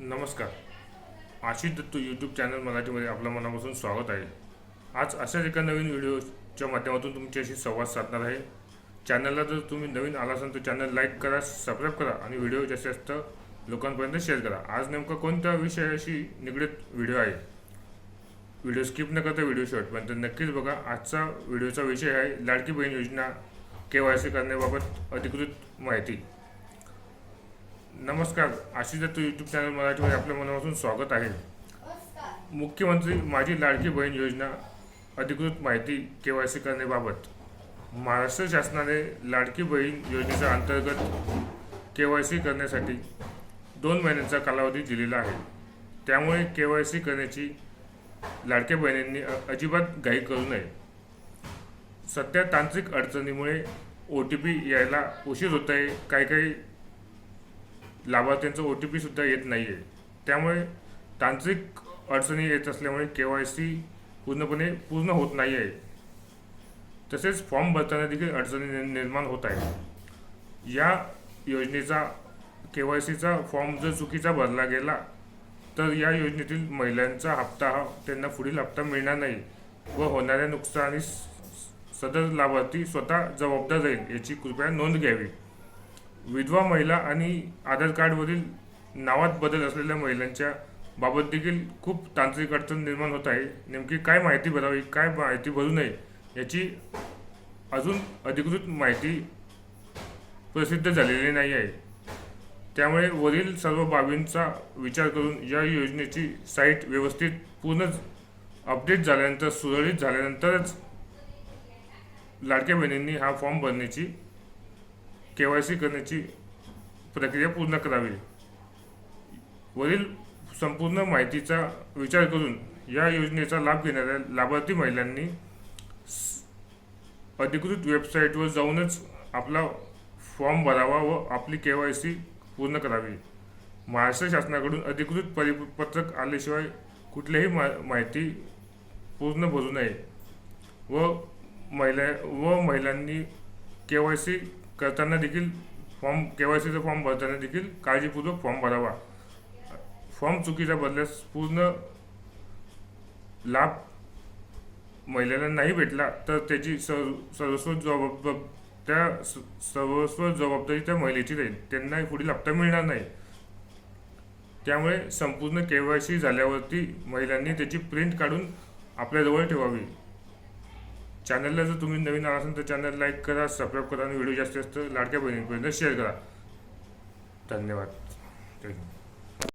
नमस्कार. Ashish Datta YouTube channel मराठीमध्ये आपलं मनापासून स्वागत आहे. आज अशाच एका नवीन व्हिडिओच्या माध्यमातून तुमच्याशी संवाद साधणार आहे. चॅनलला जर तुम्ही नवीन आला असाल तर चॅनल लाईक करा सबस्क्राईब करा आणि व्हिडिओ जास्तीत जास्त लोकांपर्यंत शेअर करा. आज नेमका कोणत्या विषयाशी निगडीत व्हिडिओ आहे? व्हिडिओ स्किप न करता व्हिडिओ शेवटपर्यंत नक्कीच बघा आजचा व्हिडिओचा विषय आहे लाडकी बहीण योजना के वाय सी करण्याबाबत अधिकृत माहिती. नमस्कार आशिष दत्त यूट्यूब चॅनल मराठीमध्ये आपल्या मनापासून स्वागत आहे. मुख्यमंत्री माझी लाडकी बहीण योजना अधिकृत माहिती के वाय सी करण्याबाबत. महाराष्ट्र शासनाने लाडकी बहीण योजनेच्या अंतर्गत के वाय सी करण्यासाठी दोन महिन्यांचा कालावधी दिलेला आहे. त्यामुळे के वाय सी करण्याची लाडक्या बहिणींनी अजिबात घाई करू नये. सध्या तांत्रिक अडचणीमुळे ओ टी पी यायला उशीर होत आहे काही काही लाभार्थ्यांचं ओ टी पी सुद्धा येत नाही आहे त्यामुळे तांत्रिक अडचणी येत असल्यामुळे के वाय सी पूर्णपणे पूर्ण होत नाही आहे तसेच फॉर्म भरताना देखील अडचणी निर्माण होत आहे या योजनेचा के वाय सीचा फॉर्म जर चुकीचा भरला गेला तर या योजनेतील महिलांचा हप्ता हा त्यांना पुढील हप्ता मिळणार नाही व होणाऱ्या नुकसानीस सदर लाभार्थी स्वतः जबाबदार राहील याची कृपया नोंद घ्यावी. विधवा महिला आणि आधार कार्डवरील नावात बदल असलेल्या महिलांच्या बाबत देखील खूप तांत्रिक अडचण निर्माण होत आहे. नेमकी काय माहिती भरावी काय माहिती भरू नये याची अजून अधिकृत माहिती प्रसिद्ध झालेली नाही आहे. त्यामुळे वरील सर्व बाबींचा विचार करून या योजनेची साईट व्यवस्थित पूर्ण अपडेट झाल्यानंतर सुरळीत झाल्यानंतरच लाडक्या बहिणींनी हा फॉर्म भरण्याची के वाय सी करण्याची प्रक्रिया पूर्ण करावी. वरील संपूर्ण माहितीचा विचार करून या योजनेचा लाभ घेणाऱ्या लाभार्थी महिलांनी अधिकृत वेबसाईटवर जाऊनच आपला फॉर्म भरावा व आपली के वाय सी पूर्ण करावी. महाराष्ट्र शासनाकडून अधिकृत परिपत्रक आल्याशिवाय कुठल्याही मा माहिती पूर्ण भरू नये व महिला व महिलांनी के वाय सी करताना देखील फॉर्म के वाय सीचा फॉर्म भरताना देखील काळजीपूर्वक फॉर्म भरावा. फॉर्म चुकीचा भरल्यास पूर्ण लाभ महिलेला नाही भेटला तर त्याची सर्व सर्वस्व जबाब त्या स- सर्वस्व जबाबदारी त्या महिलेची राहील. त्यांना पुढील हप्ता मिळणार नाही. त्यामुळे संपूर्ण के वाय सी झाल्यावरती महिलांनी त्याची प्रिंट काढून आपल्याजवळ ठेवावी. चॅनलला जर तुम्ही नवीन आला असाल तर चॅनल लाईक करा सबस्क्राईब करा आणि व्हिडिओ जास्तीत जास्त लाडक्या बहिणींपर्यंत शेअर करा. धन्यवाद. थँक्यू